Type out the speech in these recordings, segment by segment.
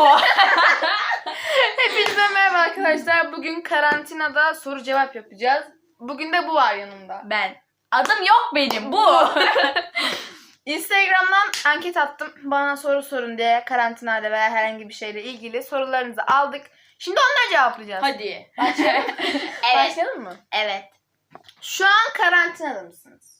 Hepinize merhaba arkadaşlar. Bugün karantinada soru cevap yapacağız. Bugün de bu var yanımda. Ben. Adım yok benim bu. Instagram'dan anket attım. Bana soru sorun diye karantinada veya herhangi bir şeyle ilgili sorularınızı aldık. Şimdi onları cevaplayacağız. Hadi. Evet. Başlayalım mı? Evet. Şu an karantinada mısınız?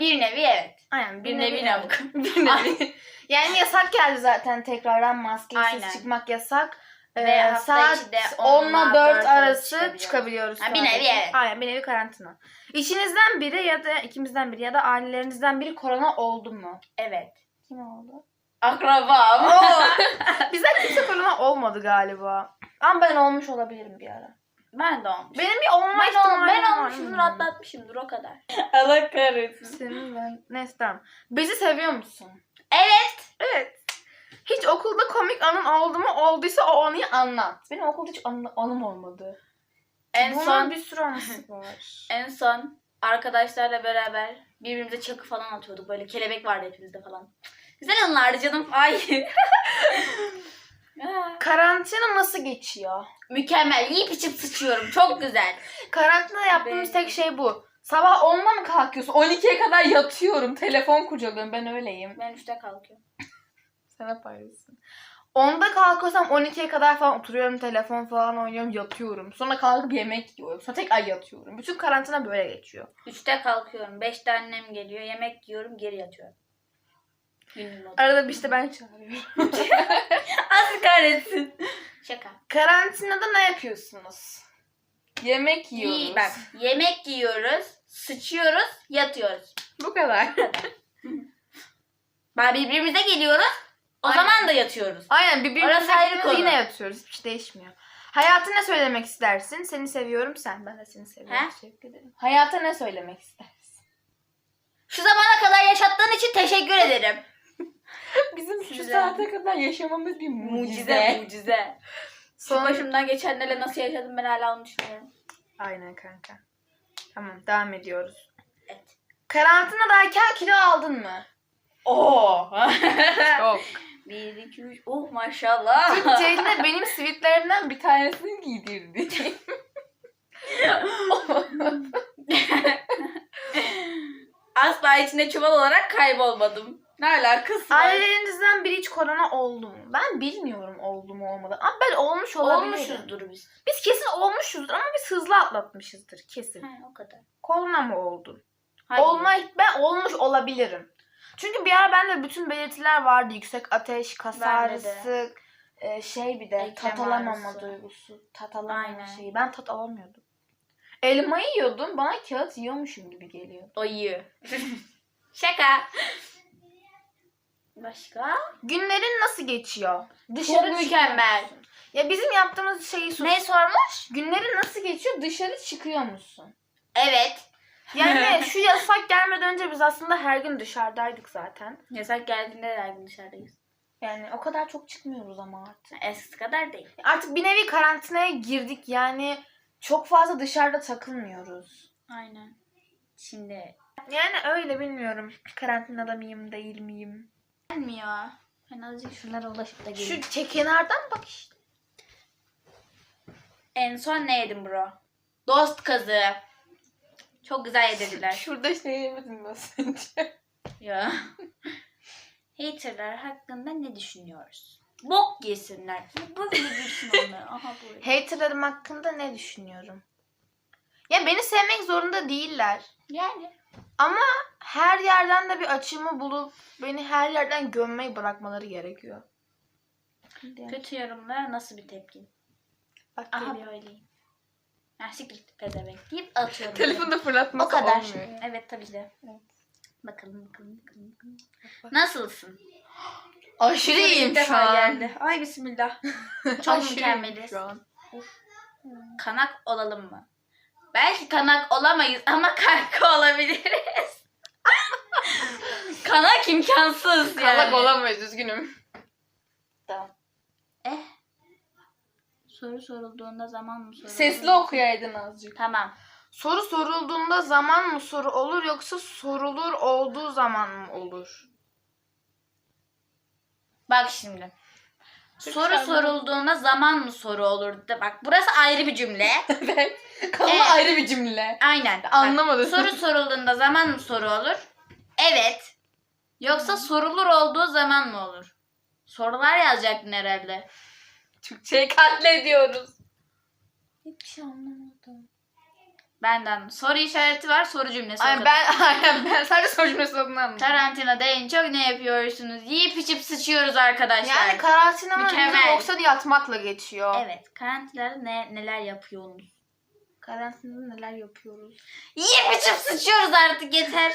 Bir nevi evet. Aynen. Bir nevi ne bu? Bir nevi. yani yasak geldi zaten tekrardan maskesiz Aynen. çıkmak yasak. Ee, Ve hafta saat içi de 10 ile 4 10'la 4 arası çıkabiliyoruz. çıkabiliyoruz. Ha, bir sadece. nevi evet. Aynen bir nevi karantina. İçinizden biri ya da ikimizden biri ya da ailelerinizden biri korona oldu mu? Evet. Kim oldu? Akrabam. Bizden kimse korona olmadı galiba. Ama ben olmuş olabilirim bir ara. Ben de olmuş. Benim bir olma ihtimalim ben var. olmuşumdur atlatmışımdır o kadar. Allah kahretsin. Senin ben... Neyse tamam. Bizi seviyor musun? Evet. Evet. Hiç okulda komik anın oldu mu? Olduysa o anıyı anlat. Benim okulda hiç anı- anım olmadı. En Bunun son bir sürü anısı var. en son arkadaşlarla beraber birbirimize çakı falan atıyorduk. Böyle kelebek vardı hepimizde falan. Güzel anılardı canım. Ay. Karantina nasıl geçiyor? Mükemmel. Yiyip içip sıçıyorum. Çok güzel. Karantinada yaptığımız tek şey bu. Sabah 10'da mı kalkıyorsun? 12'ye kadar yatıyorum. Telefon kurcalıyorum. Ben öyleyim. Ben üçte kalkıyorum. Sen hep öylesin. 10'da kalkıyorsam 12'ye kadar falan oturuyorum. Telefon falan oynuyorum. Yatıyorum. Sonra kalkıp yemek yiyorum. Sonra tek ay yatıyorum. Bütün karantina böyle geçiyor. Üçte kalkıyorum. Beşte annem geliyor. Yemek yiyorum. Geri yatıyorum. Arada bir işte ben çağırıyorum. Az kahretsin. Şaka. Karantinada ne yapıyorsunuz? Yemek yiyoruz. İyi, bak yemek yiyoruz, sıçıyoruz, yatıyoruz. Bu kadar. Bak birbirimize geliyoruz. O Aynen. zaman da yatıyoruz. Aynen birbirimize Orası ayrı geliyoruz, konu. yine yatıyoruz. Hiçbir şey değişmiyor. Hayata ne söylemek istersin? Seni seviyorum sen. Ben de seni seviyorum. He? Teşekkür ederim. Hayata ne söylemek istersin? Şu zamana kadar yaşattığın için teşekkür ederim. Bizim şu saate kadar yaşamamız bir Mucize, mucize. Şu Son... başımdan geçenlerle nasıl yaşadım ben hala onu düşünüyorum. Aynen kanka. Tamam devam ediyoruz. Evet. Karantinadayken kilo aldın mı? Oo. Çok. Bir, iki, üç. Oh maşallah. Çünkü Ceylin benim sivitlerimden bir tanesini giydirdi. Asla içinde çuval olarak kaybolmadım. Ne alakası var? Ailelerinizden biri hiç korona oldu mu? Ben bilmiyorum oldu mu olmadı. Ama ben olmuş olabilirim. Olmuşuzdur biz. Biz kesin olmuşuzdur ama biz hızlı atlatmışızdır kesin. He, o kadar. Korona mı oldun? Hayır. Olma ben olmuş olabilirim. Çünkü bir ara bende bütün belirtiler vardı. Yüksek ateş, kas ağrısı, e, şey bir de Eklem tat alamama ağrısı. duygusu. Tat alamama şeyi. Ben tat alamıyordum. Elma yiyordum. Bana kağıt yiyormuşum gibi geliyor. O iyi. Şaka. Başka? Günlerin nasıl geçiyor? Çok mükemmel. Ya bizim yaptığımız şeyi sor. Ne sormuş? Günlerin nasıl geçiyor? Dışarı çıkıyor musun? Evet. Yani şu yasak gelmeden önce biz aslında her gün dışarıdaydık zaten. Yasak geldiğinde de her gün dışarıdayız. Yani o kadar çok çıkmıyoruz ama artık. Eskisi kadar değil. Artık bir nevi karantinaya girdik yani çok fazla dışarıda takılmıyoruz. Aynen. Şimdi Yani öyle bilmiyorum. Karantinada mıyım değil miyim? Gelmiyor. Ben azıcık şuralara ulaşıp da geleyim. Şu çek kenardan bak işte. En son ne yedim bro? Dost kazı. Çok güzel yedirdiler. Şurada şey yemedim ben sence. ya. Haterlar hakkında ne düşünüyoruz? Bok yesinler. Böyle düşün onu. Aha böyle. Haterlarım hakkında ne düşünüyorum? Ya beni sevmek zorunda değiller. Yani. Ama her yerden de bir açımı bulup beni her yerden gömmeyi bırakmaları gerekiyor. Kötü yorumlara nasıl bir tepkin? Bak Aha geliyor. böyleyim. Ha siktir git pezevenk deyip atıyorum. Telefonu da o kadar. olmuyor. Evet tabii ki de. Evet. Bakalım bakalım bakalım. bakalım. Nasılsın? Aşırı İlk iyiyim şu defa an. geldi. Ay bismillah. Çok Aşırı mükemmeliz. şu an. Kanak olalım mı? Belki kanak olamayız ama kanka olabiliriz. kanak imkansız yani. Kalak olamayız üzgünüm. Tamam. Eh. Soru sorulduğunda zaman mı sorulur? Sesli okuyaydın azıcık. Tamam. Soru sorulduğunda zaman mı soru olur yoksa sorulur olduğu zaman mı olur? Bak şimdi. Soru sorulduğunda zaman mı soru olur? De- Bak burası ayrı bir cümle. evet. Kalma Evet. ayrı bir cümle. Aynen. Bak, Anlamadım. soru sorulduğunda zaman mı soru olur? Evet. Yoksa sorulur olduğu zaman mı olur? Sorular yazacaktın herhalde. Türkçeyi katlediyoruz. Hiçbir şey anlamadım. Benden soru işareti var, soru cümlesi. o Ay kadar. ben aynen ben sadece soru cümlesi adını anladım. Karantinada en çok ne yapıyorsunuz? Yiyip içip sıçıyoruz arkadaşlar. Yani karantinamın Mükemmel. bizim oksada yatmakla geçiyor. Evet. Karantinada ne, neler yapıyorsunuz? Karantinada neler yapıyoruz? Yiyip içip sıçıyoruz artık yeter.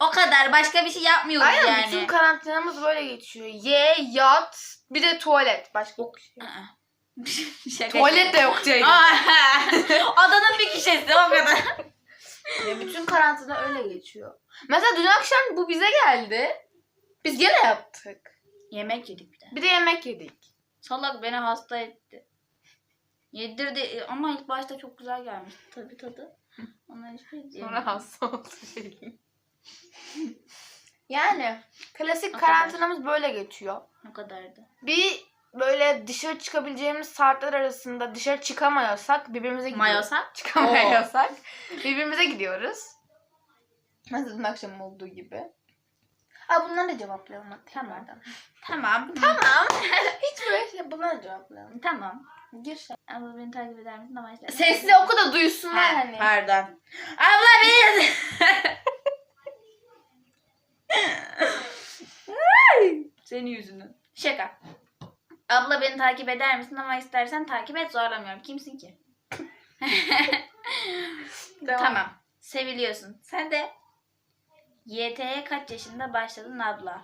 o kadar. Başka bir şey yapmıyoruz Aynen yani. bütün karantinamız böyle geçiyor. Ye, yat, bir de tuvalet. Başka bir şey. Aa. Şaka Tuvalet de yok Ceylin. Aa, Adanın bir kişisi o kadar. Ya bütün karantina öyle geçiyor. Mesela dün akşam bu bize geldi. Biz gene yaptık. Yemek yedik bir de. Bir de yemek yedik. Salak beni hasta etti. Yedirdi ama ilk başta çok güzel gelmiş tabii tadı. Ona hiçbir şey Sonra hasta oldu Ceylin. yani klasik O kadar. karantinamız böyle geçiyor. O kadardı. Bir böyle dışarı çıkabileceğimiz saatler arasında dışarı çıkamıyorsak birbirimize gidiyoruz. Çıkamıyorsak birbirimize gidiyoruz. Mesela dün akşam olduğu gibi. Aa bunları da cevaplayalım. Tamam. Tamam. Tamam. Hiç böyle şey bunları cevaplayalım. Tamam. Gir sen. Abla beni takip eder misin? Ama işte. Sesli oku da duysunlar Ha, hani. Pardon. Abla beni... Senin yüzünden. Şaka. Abla beni takip eder misin ama istersen takip et zorlamıyorum. Kimsin ki? Devam. Tamam. Seviliyorsun. Sen de YT'ye kaç yaşında başladın abla?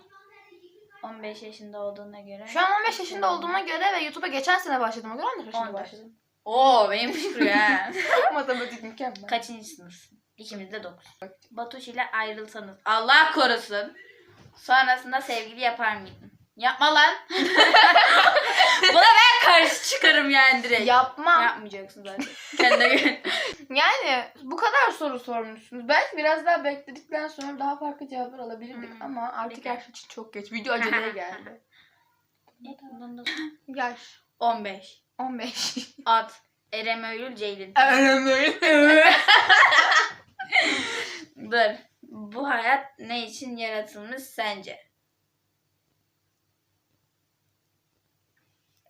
15 yaşında olduğuna göre. Şu an 15 yaşında olduğuma göre ve YouTube'a geçen sene başladığıma göre 15 yaşında 14. başladım. Oo benim fikrim ya. Matematik mükemmel. Kaçıncı sınıfsın? İkimiz de 9. Batuş ile ayrılsanız Allah korusun. Sonrasında sevgili yapar mıydın? Yapma lan. Buna ben karşı çıkarım yani direkt. Yapmam. Yapmayacaksın zaten. Kendine göre. Yani bu kadar soru sormuşsunuz. Belki biraz daha bekledikten sonra daha farklı cevaplar alabilirdik Hmm. ama artık Peki. her şey için çok geç. Video aceleye geldi. Yaş 15. 15. At. Erem Öylül Ceylin. Dur. Bu hayat ne için yaratılmış sence?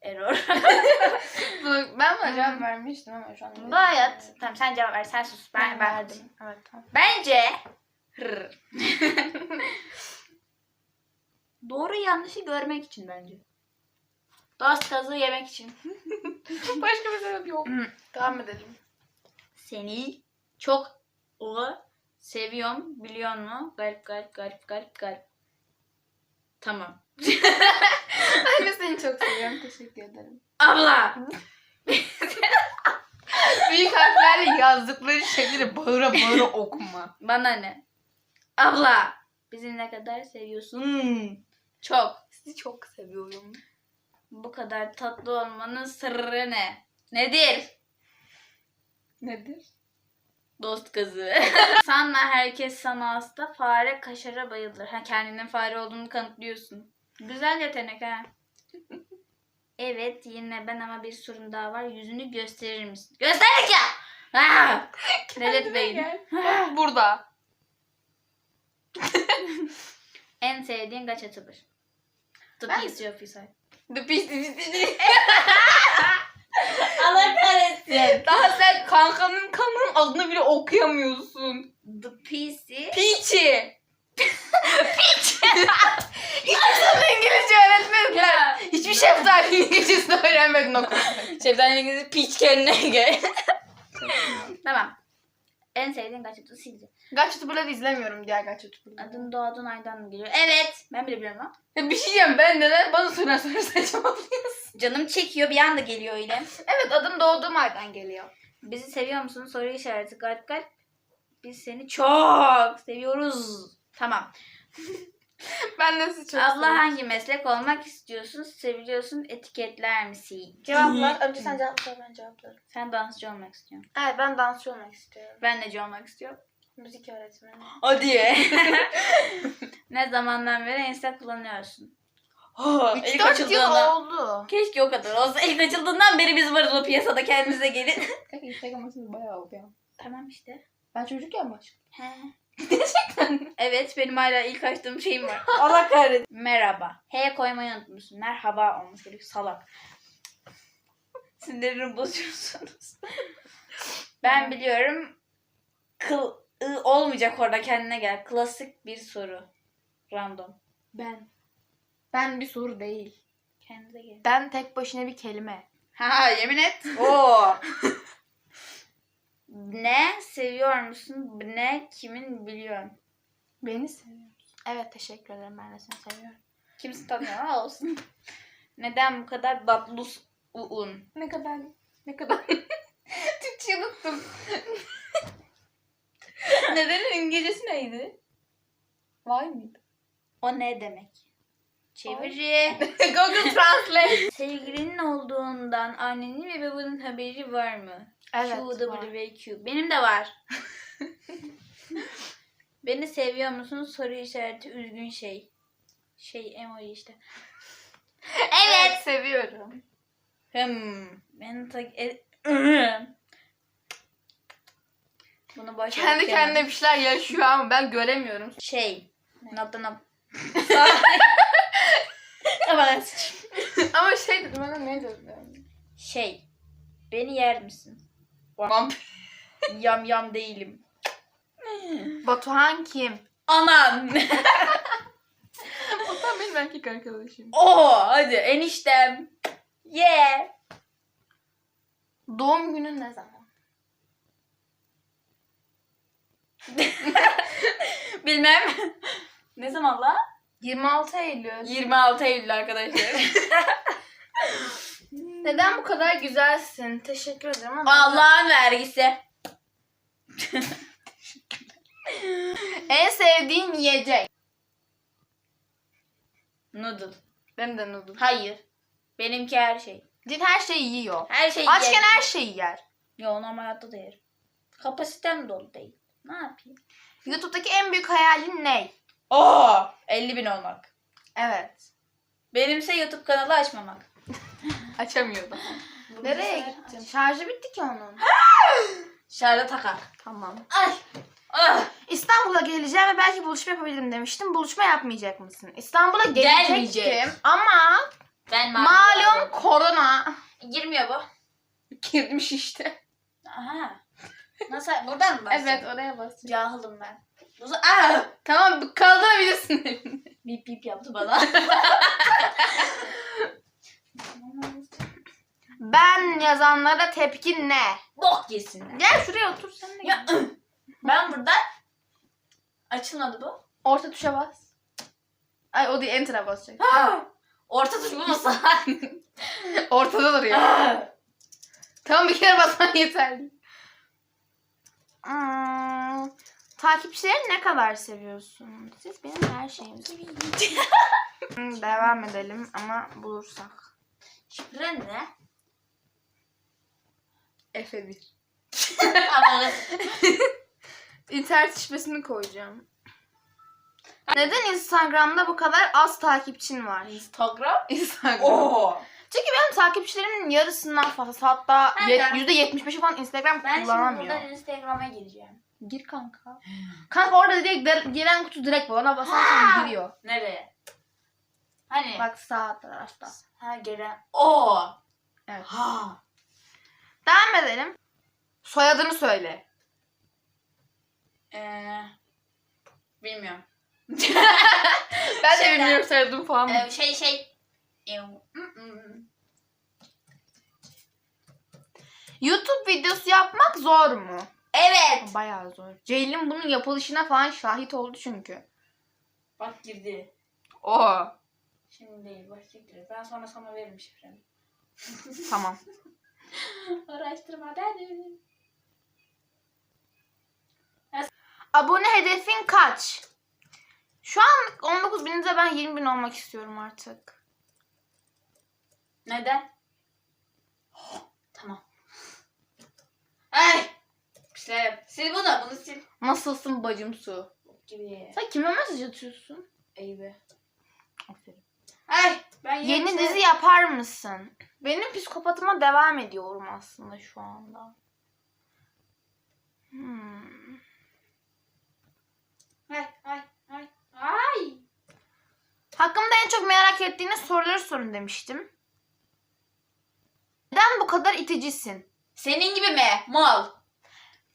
Error. ben buna cevap vermiştim ama şu an. Bu hayat... Tamam sen cevap ver. Sen sus. Ben, Ben, verdim. Evet tamam. Bence doğru yanlışı görmek için bence. Dost kazığı yemek için. Başka bir sebep yok. Hmm. Devam edelim. Seni çok o seviyorum biliyor musun? Garip garip garip garip garip. Tamam. Ben de seni çok seviyorum. Teşekkür ederim. Abla. Büyük harflerle yazdıkları şeyleri bağıra bağıra okuma. Bana ne? Abla. Bizi ne kadar seviyorsun? Çok. Sizi çok seviyorum. Bu kadar tatlı olmanın sırrı ne? Nedir? Nedir? Dost kızı. Sanma herkes sana hasta. Fare kaşara bayılır. Ha kendinin fare olduğunu kanıtlıyorsun. Güzel yetenek ha. Evet yine ben ama bir sorun daha var. Yüzünü gösterir misin? Gösterdik ya. Ha! Delirtmeyin. Gel. Burada. En sevdiğin kaç atıdır? The Ben- piece of his. The Division. Allah kahretsin. Daha sen kankanın kanının adını bile okuyamıyorsun. The piece. Peachy. Hiç sana İngilizce öğretmediler. Ya. Hiçbir şeftali İngilizcesini öğrenmedin okulda. Şeftali İngilizce piç kendine gel. tamam. En sevdiğin kaç atıdır? Silce. Gaç YouTuber'ları izlemiyorum diğer Gaç YouTuber'ları. Adın doğduğun aydan mı geliyor? Evet. Ben bile biliyorum ama. Ya bir şey diyeceğim ben neden bana sorulan soru sen cevaplıyorsun. Canım çekiyor bir anda geliyor öyle. Evet adım doğduğum aydan geliyor. Bizi seviyor musun? Soru işareti kalp kalp. Biz seni çok seviyoruz. Tamam. Ben sizi çok Abla seviyorum. hangi meslek olmak istiyorsun? Seviliyorsun etiketler misin? Cevaplar. Önce sen cevapla ben cevaplarım. Sen dansçı olmak istiyorsun. Evet ben dansçı olmak istiyorum. Ben neci olmak istiyorum. Müzik öğretmeni. Hadi. ne zamandan beri Insta kullanıyorsun? Oh, 3-4 ilk yıl açıldığında. oldu. Keşke o kadar olsa. İlk açıldığından beri biz varız o piyasada kendinize gelin. Kanka Instagram açıldı bayağı oldu ya. tamam işte. Ben çocukken başladım. He. Evet benim hala ilk açtığım şeyim var. Allah kahretsin. Merhaba. H koymayı unutmuşsun. Merhaba olmuş gerekiyor. Salak. Sinirlerimi bozuyorsunuz. ben biliyorum. Kıl ı olmayacak orada kendine gel. Klasik bir soru. Random. Ben. Ben bir soru değil. Kendinize gelin. Ben tek başına bir kelime. Ha yemin et. Oo. ne seviyor musun? Ne kimin biliyorsun? Beni seviyorsun. Evet teşekkür ederim ben de seni seviyorum. Kimsin tanıyor olsun. Neden bu kadar tatlus uun? Ne kadar ne kadar Türkçe unuttum. Nedenin İngilizcesi neydi? Var mıydı? O ne demek? Çeviri. Google Translate. Sevgilinin olduğundan annenin ve babanın haberi var mı? Evet. Q, var. W, ve Q. Benim de var. Beni seviyor musun? Soru işareti üzgün şey. Şey emoji işte. Evet seviyorum. Hmm. Beni tak... E... Bunu boş Kendi kendine bir şeyler yaşıyor ama ben göremiyorum. Şey. Not. Aman sıçayım. ama şey dedim bana ne dedim? Şey. Beni yer misin? Vampir. Yam yam değilim. Batuhan kim? Anan. Batuhan benim erkek arkadaşım. Oo hadi eniştem. Yeah. Doğum günün ne zaman? Bilmem. ne zaman la? 26 Eylül. 26 Eylül arkadaşlar. Neden bu kadar güzelsin? Teşekkür ederim ama. Allah'ın vergisi. En sevdiğin yiyecek. Noodle. Benim de noodle. Hayır. Benimki her şey. Cin her şeyi yiyor. Her şey Açken yerim. her şeyi yer. Yo normal hayatta da yerim. Kapasitem dolu değil. Ne yapayım? YouTube'daki en büyük hayalin ne? Oo 50 bin olmak. Evet. Benimse YouTube kanalı açmamak. Açamıyordum. Nereye gittin? Şarjı bitti ki onun. Şarja takar. Tamam. Ay. Ah. İstanbul'a geleceğim ve belki buluşma yapabilirim demiştim. Buluşma yapmayacak mısın? İstanbul'a gelecektim Gelmeyecek. ama Ben malum korona. Girmiyor bu. Girmiş işte. Aha. Nasıl? Buradan mı basacağım? Evet oraya basacağım. Cahılım ben. Bu ah! Tamam kaldırabilirsin elini. Bip bip yaptı bana. Ben yazanlara tepkin ne? Bok yesinler. Gel şuraya otur sen de. Ya, gel. ben burada açılmadı bu. Orta tuşa bas. Ay o değil enter'a basacak. Orta tuş bu nasıl? Ortada duruyor. tamam bir kere basman yeterli. Hmm, takipçileri ne kadar seviyorsun? Siz benim her şeyimsiniz. Hmm, Devam edelim ama bulursak. Şifre ne? Efe 1. Ananı. İnternet şifresini koyacağım. Neden Instagram'da bu kadar az takipçin var? Instagram? Instagram. Oo. Çünkü benim takipçilerimin yarısından fazla hatta Nereden? %75'i falan Instagram Ben şimdi kullanamıyor. buradan Instagram'a gireceğim. Gir kanka. Kanka orada direkt de- giren kutu direkt var. Ona basarsan giriyor. Nereye? Hani? Bak sağ tarafta. Ha gelen. Oo. Evet. Ha. Devam edelim. Soyadını söyle. Ee, bilmiyorum. Ben de Şeyden- bilmiyorum soyadını falan. Ee, şey şey. Ew. Mm-mm. YouTube videosu yapmak zor mu? Evet. Bayağı zor. Ceylin bunun yapılışına falan şahit oldu çünkü. Bak girdi. Oo. Şimdi değil. Başlayacak. Ben sonra sana veririm şifremi. Tamam. Araştırma dedim. Abone hedefin kaç? Şu an 19 bininde ben 20 bin olmak istiyorum artık. Neden? tamam. Ay. İşte sil bunu. Bunu sil. Nasılsın bacım su? Gibi. Sen kime mesaj atıyorsun? Eyvah. Aferin. Ay ben Yeni yoksa- dizi yapar mısın? Benim psikopatıma devam ediyorum aslında şu anda. Hmm. Ay ay ay. Ay. Hakkımda en çok merak ettiğiniz soruları sorun demiştim. Neden bu kadar iticisin? Senin gibi mi? Mal.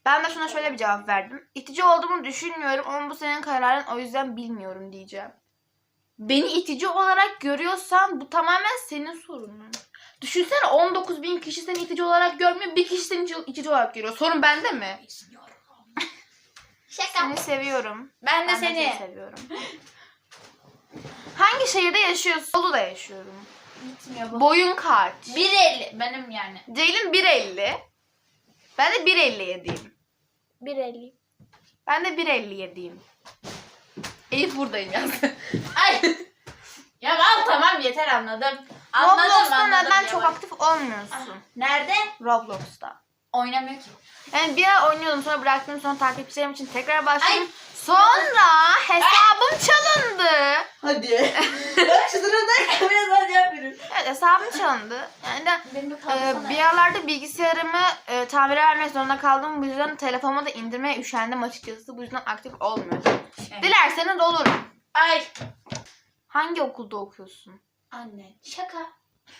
Ben de şuna şöyle bir cevap verdim. İtici olduğumu düşünmüyorum ama bu senin kararın o yüzden bilmiyorum diyeceğim. Beni itici olarak görüyorsan bu tamamen senin sorunun. Düşünsene 19 bin kişi seni itici olarak görmüyor. Bir kişi seni itici- olarak görüyor. Sorun bende mi? Şaka. Seni seviyorum. Ben de Ben seni. seviyorum. Hangi şehirde yaşıyorsun? Bolu'da yaşıyorum. Gitmiyor bu. Boyun kaç? 1.50 benim yani. Ceylin 1.50. Ben de 1.57'yim. 1.50. Ben de 1.57'yim. Elif buradayım yaz. Ay. ya al tamam yeter anladım. Anladım Roblox'ta anladım. neden çok aktif olmuyorsun? Nerede? Roblox'ta. Oynamıyor ki. Yani bir ara oynuyordum sonra bıraktım sonra takipçilerim için tekrar başladım. Ay. Sonra hesabım çalındı. Hadi. Bak şu sırada kameradan yapıyorum. Evet hesabım çalındı. Yani de Ee, bir aralarda bilgisayarımı e, tamire vermek zorunda kaldım. Bu yüzden telefonuma da indirmeye üşendim açıkçası. Bu yüzden aktif olmuyor. Dilerseniz olurum. Ay. Hangi okulda okuyorsun? Anne. Şaka.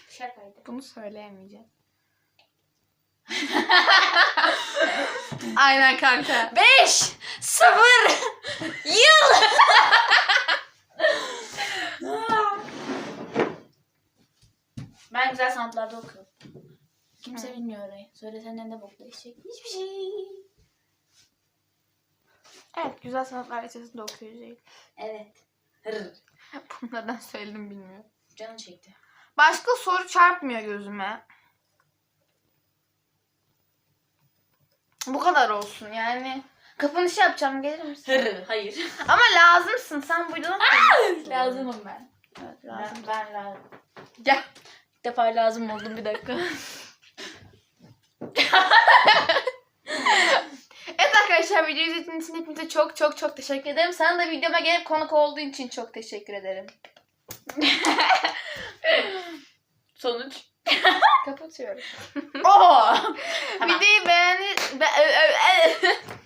Şakaydı. Bunu söyleyemeyeceğim. Aynen kanka. 5 0 yıl. ben güzel sanatlarda okuyorum. Kimse bilmiyor orayı. Söylesenden de bokla eşek. Hiçbir şey. Evet güzel sanatlar lisesinde okuyor. Evet. Hırr. Bunu neden söyledim bilmiyorum. Canım çekti. Başka soru çarpmıyor gözüme. Bu kadar olsun yani. Kapanışı yapacağım gelir misin? Hırr. Hayır. Ama lazımsın sen bu videoda konuşuyorsun. Lazımım ben. Evet lazım. Ben, ben lazım. Gel. İlk defa lazım oldum bir dakika. Arkadaşlar videoyu izlediğiniz için hepinize çok çok çok teşekkür ederim. Sana da videoma gelip konuk olduğun için çok teşekkür ederim. Sonuç. Kapatıyorum. Oo. Videoyu beğeni... Be-